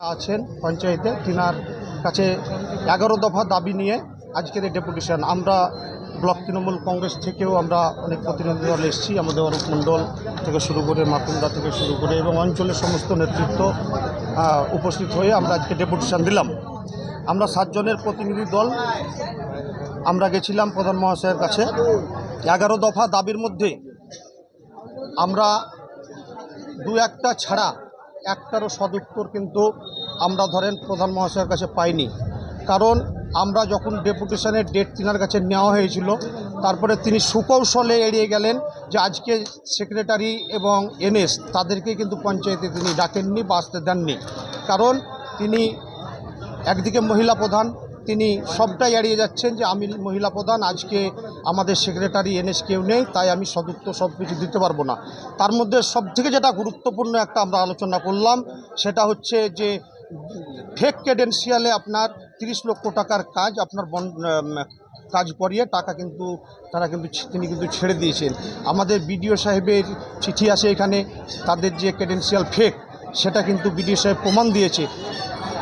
আছেন পঞ্চায়েতে। তিনার কাছে এগারো দফা দাবি নিয়ে আজকের এই ডেপুটেশন। আমরা ব্লক তৃণমূল কংগ্রেস থেকেও আমরা অনেক প্রতিনিধি দল এসেছি। আমাদের অরূপ মণ্ডল থেকে শুরু করে মাতুন্দা থেকে শুরু করে এবং অঞ্চলের সমস্ত নেতৃত্ব উপস্থিত হয়ে আমরা আজকে ডেপুটেশন দিলাম। আমরা সাতজনের প্রতিনিধি দল। আমরা গেছিলাম প্রধান মহাশয়ের কাছে। এগারো দফা দাবির মধ্যে আমরা দু একটা ছাড়া একটারও সদুত্তর কিন্তু আমরা ধরেন প্রধান মহাশয়ের কাছে পাইনি। কারণ আমরা যখন ডেপুটেশনের ডেট তিনার কাছে নেওয়া হয়েছিল, তারপরে তিনি সুকৌশলে এড়িয়ে গেলেন যে আজকে সেক্রেটারি এবং এনএস তাদেরকে কিন্তু পঞ্চায়েতে তিনি ডাকেননি বা আসতে দেননি। কারণ তিনি একদিকে মহিলা প্রধান তিনি সবটাই এড়িয়ে যাচ্ছেন যে আমি মহিলা প্রধান, আজকে আমাদের সেক্রেটারি এনএস কেউ নেই, তাই আমি সদুত্তর সব কিছু দিতে পারব না। তার মধ্যে সবথেকে যেটা গুরুত্বপূর্ণ একটা আমরা আলোচনা করলাম, সেটা হচ্ছে যে ফেক ক্রেডেন্সিয়ালে আপনার তিরিশ লক্ষ টাকার কাজ, আপনার কাজ করিয়ে টাকা কিন্তু তারা কিন্তু তিনি কিন্তু ছেড়ে দিয়েছেন। আমাদের বিডিও সাহেবের চিঠি আছে এখানে, তাদের যে ক্রেডেন্সিয়াল ফেক সেটা কিন্তু বিডিও সাহেব প্রমাণ দিয়েছে।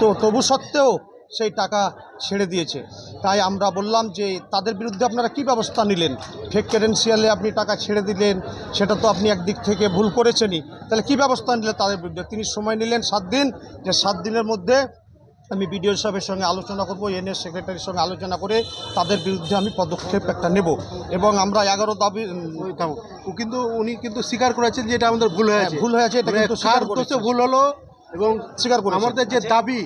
তো তবু সত্ত্বেও সেই টাকা ছেড়ে দিয়েছে। তাই আমরা বললাম যে তাদের বিরুদ্ধে আপনারা কি ব্যবস্থা নিলেন? ফেক কারেন্সিয়ালে আপনি টাকা ছেড়ে দিলেন সেটা তো আপনি একদিক থেকে ভুল করেছেনই। তাহলে কি ব্যবস্থা নিলেন তাদের বিরুদ্ধে? তিনি সময় নিলেন সাত দিন যে সাত দিনের মধ্যে আমি বিডিও সাহেবের সঙ্গে আলোচনা করব এনএস সেক্রেটারির সঙ্গে আলোচনা করে তাদের বিরুদ্ধে আমি পদক্ষেপ একটা নেব। এবং আমরা এগারো দাবি কিন্তু উনি কিন্তু স্বীকার করেছেন যে এটা আমাদের ভুল হয়েছে। হ্যাঁ, ভুল হয়েছে, এটা মানে কিন্তু কার। ভুল হলো এবং স্বীকার করেছেন। আমাদের যে দাবি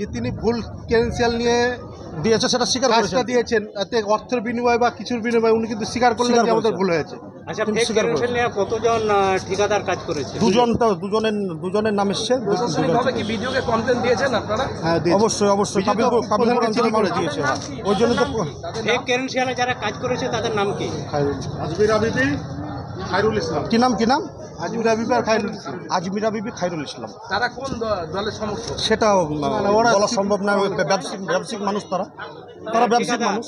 যে তিনি ভুল ক্যান্সেল নিয়ে দিয়েছে সেটা স্বীকার কাজটা দিয়েছেন এতে অর্থের বিনিময় বা কিছুর বিনিময় উনি কিন্তু স্বীকার করলেন যে আমাদের ভুল হয়েছে। আচ্ছা স্বীকার নিয়ে কতজন ঠিকাদার কাজ করেছে? দুজন তো দুজনের দুজনের নাম এসছে কি ভিডিওকে কমপ্লেন দিয়েছেন আপনারা? হ্যাঁ অবশ্যই অবশ্যই। কাবিলপুর তো কাবিলপুর প্রধানকে অঞ্চলে চিঠি দিয়েছে। ওই জন্য তো ফেক ক্রেডেনশিয়ালে যারা কাজ করেছে তাদের নাম কি? খায়রুল ইসলাম। কি নাম কি নাম? আজমির আর খায়রুল ইসলাম। আজমিরা বিবি খাইরুল ইসলাম। তারা কোন দলের সমর্থক? সেটাও ওরা- বলা সম্ভব না ব্যবসায়িক ব্যবসায়িক মানুষ তারা। তারা ব্যবসায়িক মানুষ।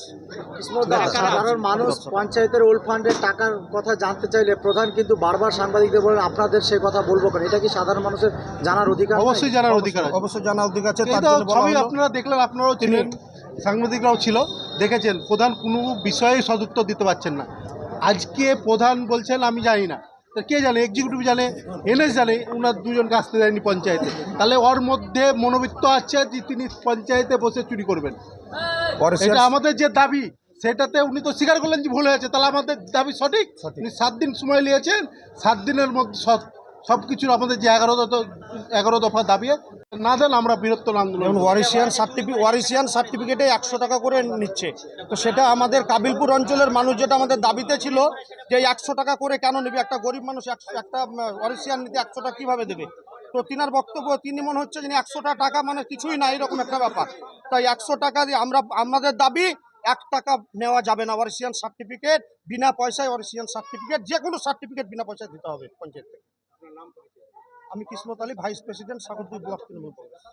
সাধারণ মানুষ পঞ্চায়েতের ওল্ড ফান্ডের টাকার কথা জানতে চাইলে প্রধান কিন্তু বারবার সাংবাদিকদের বলেন আপনাদের সেই কথা বলব কেন? এটা কি সাধারণ মানুষের জানার অধিকার অবশ্যই জানার অধিকার অবশ্যই জানার অধিকার আছে সবই আপনারা দেখলেন আপনারাও ছিলেন সাংবাদিকরাও ছিল দেখেছেন। প্রধান কোনো বিষয়ে সদুত্তর দিতে পারছেন না। আজকে প্রধান বলছেন আমি জানি না। তা কে জানে এক্সিকিউটিভ জানে এনএস জানে ওনার দুজন আসতে দেয়নি পঞ্চায়েতে। তাহলে ওর মধ্যে মনোবৃত্ত আছে যে তিনি পঞ্চায়েতে বসে চুরি করবেন। এটা আমাদের যে দাবি সেটাতে উনি তো স্বীকার করলেন যে ভুল হয়েছে। তাহলে আমাদের দাবি সঠিক। উনি সাত দিন সময় নিয়েছেন সাত দিনের মধ্যে সব সব কিছুর আমাদের যে এগারো দফা এগারো দফা দাবি না দেন আমরা বৃহত্তর আন্দোলন। ওয়ারিশিয়ান সার্টিফিকেট ওয়ারিশিয়ান সার্টিফিকেটে একশো টাকা করে নিচ্ছে। তো সেটা আমাদের কাবিলপুর অঞ্চলের মানুষ যেটা আমাদের দাবিতে ছিল যে একশো টাকা করে কেন নেবে? একটা গরিব মানুষ একশো একটা উম, ওয়ারিশিয়ান নিতে একশো টাকা কীভাবে দেবে? তো তিনার বক্তব্য তিনি মনে হচ্ছে যে একশোটা টাকা মানে কিছুই না এরকম একটা ব্যাপার। তাই একশো টাকা দিয়ে আমরা আমাদের দাবি এক টাকা নেওয়া যাবে না ওয়ারিশিয়ান সার্টিফিকেট। বিনা পয়সায় ওয়ারিশিয়ান সার্টিফিকেট যে কোনো সার্টিফিকেট বিনা পয়সায় দিতে হবে পঞ্চায়েত থেকে আমি Kismat Ali vice president Sagardighi block Trinamool Congress.